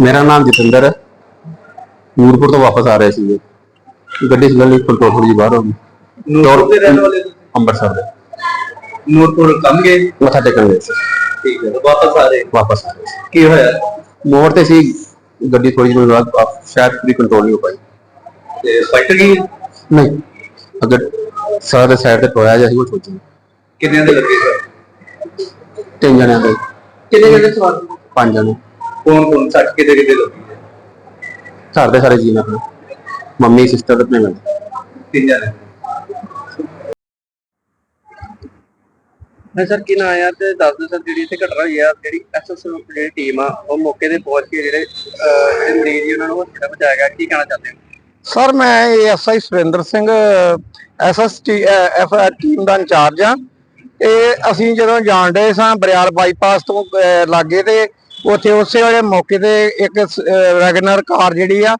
ਮੇਰਾ ਨਾਮ ਜਤਿੰਦਰ ਹੈ। ਨੂਰਪੁਰ ਤੋਂ ਵਾਪਸ ਆ ਰਹੇ ਸੀਗੇ। ਗੱਡੀ ਸਲਲੀ ਕੰਟਰੋਲ ਥੋੜੀ ਬਾਹਰ ਹੋ ਗਈ। ਨੂਰਪੁਰ ਦੇ ਰਹਿਣ ਵਾਲੇ ਤੁਸੀਂ? ਅੰਮ੍ਰਿਤਸਰ ਦੇ। ਨੂਰਪੁਰ ਕੰਮ ਗਏ? ਮੱਥਾ ਟੇਕਣ ਗਏ ਸੀ। ਠੀਕ ਹੈ ਵਾਪਸ ਆ ਰਹੇ। ਵਾਪਸ ਆ ਰਹੇ ਸੀ। ਕੀ ਹੋਇਆ? ਮੋੜ ਤੇ ਸੀ ਗੱਡੀ ਥੋੜੀ ਜਿਹੀ ਬਾਅਦ ਸ਼ਾਇਦ ਪੂਰੀ ਕੰਟਰੋਲ ਨਹੀਂ ਹੋ ਪਾਈ। ਤੇ ਫਾਈਟਰ ਗਈ ਨਹੀਂ ਅਗਰ ਸਾਰਾ ਸਾਈਡ ਤੇ ਟੋਇਆ ਜਿਹਾ ਸੀ ਉਹ ਸੋਚੀ ਕਿੰਨੇ ਦੇ ਲੱਗੇ ਸਰ? ਤਿੰਨ ਜਣਿਆਂ ਦੇ। ਕਿੰਨੇ ਜਣੇ ਸਵਾਰ? ਪੰਜ ਜਣੇ। ਕੌਣ ਕੌਣ ਸੱਟ ਕਿਤੇ ਕਿਤੇ ਲੱਗੀ ਹੈ? ਘਰ ਦੇ ਸਾਰੇ ਜੀ ਨੇ ਆਪਣੇ ਮੰਮੀ ਸਿਸਟਰ ਤੇ ਮੈਂ ਤਿੰਨ ਜਣੇ। ਹਾਂ ਸਰ ਕੀ ਨਾਂ ਆ ਤੇ ਦੱਸ ਦਿਓ ਸਰ ਜਿਹੜੀ ਇੱਥੇ ਘਟਨਾ ਹੋਈ ਆ ਜਿਹੜੀ ਐਸਐਸ ਜਿਹੜੀ ਟੀਮ ਆ ਉਹ ਮੌਕੇ ਤੇ ਪਹੁੰਚ ਕੇ ਜਿਹੜੇ ਅਹ, ਜਿਹੜੇ ਮਰੀਜ਼ ਸੀ ਉਹਨਾਂ ਨੂੰ ਹਸਪਤਾਲ ਪਹੁੰਚਾਇਆ ਗਿਆ ਕੀ ਕਹਿਣਾ ਚਾਹੁੰਦੇ ਹੋ? ਸਰ ਮੈਂ SI Surinder Singh SST F team ਦਾ ਇੰਚਾਰਜ ਆ। ਇਹ ਅਸੀਂ ਜਦੋਂ ਜਾਣ ਡਏ ਸਾਂ ਬਰਿਆਲ ਬਾਈਪਾਸ ਤੋਂ ਅਹ, ਲਾਗੇ ਤੇ ਉੱਥੇ ਉਸੇ ਵੇਲੇ ਮੌਕੇ ਤੇ ਇੱਕ ਵੈਗਨਰ ਕਾਰ ਜਿਹੜੀ ਆ,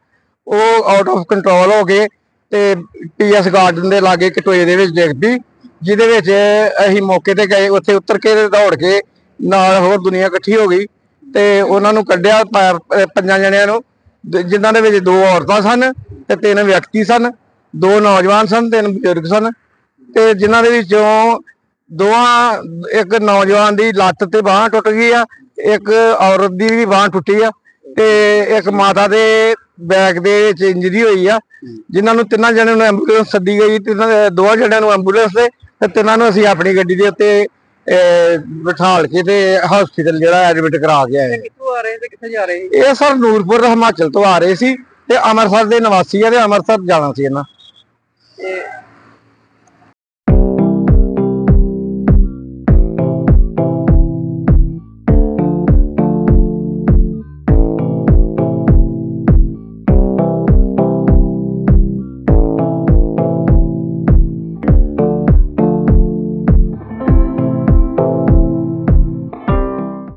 ਉਹ ਆਊਟ ਆਫ ਕੰਟਰੋਲ ਹੋ ਕੇ ਤੇ ਪੀਐਸ ਗਾਰਡਨ ਦੇ ਲਾਗੇ ਕਟੋਏ ਦੇ ਵਿੱਚ ਡਿੱਗ ਜਿਹਦੇ ਵਿੱਚ ਅਸੀਂ ਮੌਕੇ ਤੇ ਗਏ, ਉੱਥੇ ਉਤਰ ਕੇ ਦੌੜ ਕੇ ਨਾਲ ਹੋਰ ਦੁਨੀਆ ਇਕੱਠੀ ਹੋ ਗਈ ਤੇ ਉਹਨਾਂ ਨੂੰ ਕੱਢਿਆ ਪੈਰ- ਪੰਜਾਂ ਜਣਿਆਂ ਨੂੰ, ਜ- ਜਿਨ੍ਹਾਂ ਦੇ ਵਿੱਚ ਦੋ ਔਰਤਾਂ ਸਨ ਤੇ ਤਿੰਨ ਵਿਅਕਤੀ ਸਨ, ਦੋ ਨੌਜਵਾਨ ਸਨ, ਤਿੰਨ ਬਜ਼ੁਰਗ ਸਨ ਤੇ ਜਿਨ੍ਹਾਂ ਦੇ ਵਿੱਚੋਂ ਦੋਵਾਂ, ਇੱਕ ਨੌਜਵਾਨ ਦੀ ਲੱਤ ਤੇ ਬਾਹ ਟੁੱਟ ਗਈ ਆ ਇੱਕ ਔਰਤ ਦੀ ਵੀ ਬਾਹ ਟੁੱਟੀ ਆ ਤੇ ਇੱਕ ਮਾਤਾ ਦੇ ਬੈਕ ਦੇ ਵਿੱਚ ਇੰਜਰੀ ਹੋਈ ਆ ਜਿਨ੍ਹਾਂ ਨੂੰ ਤਿੰਨਾਂ ਜਣਿਆਂ ਨੂੰ ਐਂਬੂਲੈਂਸ ਸੱਦੀ ਗਈ ਤਿੰਨਾਂ ਦੇ- ਦੋਵਾਂ ਜਣਿਆਂ ਨੂੰ ਐਂਬੂਲੈਂਸ ਤੇ ਤੇ ਤਿੰਨਾਂ ਨੂੰ ਅਸੀਂ ਆਪਣੀ ਗੱਡੀ ਦੇ ਉੱਤੇ ਬਿਠਾਲ ਕੇ ਤੇ ਹਸਪੀਟਲ ਜਿਹੜਾ ਐਡਮਿਟ ਕਰਾ ਕੇ ਆਏ ਕਿੱਥੋਂ ਆ ਰਹੇ ਤੇ ਕਿੱਥੇ ਜਾ ਰਹੇ ਇਹ ਸਰ ਨੂਰਪੁਰ ਹਿਮਾਚਲ ਤੋਂ ਆ ਰਹੇ ਸੀ ਤੇ ਅੰਮ੍ਰਿਤਸਰ ਦੇ ਨਿਵਾਸੀ ਆ ਤੇ ਅੰਮ੍ਰਿਤਸਰ ਜਾਣਾ ਸੀ ਇਹਨਾਂ।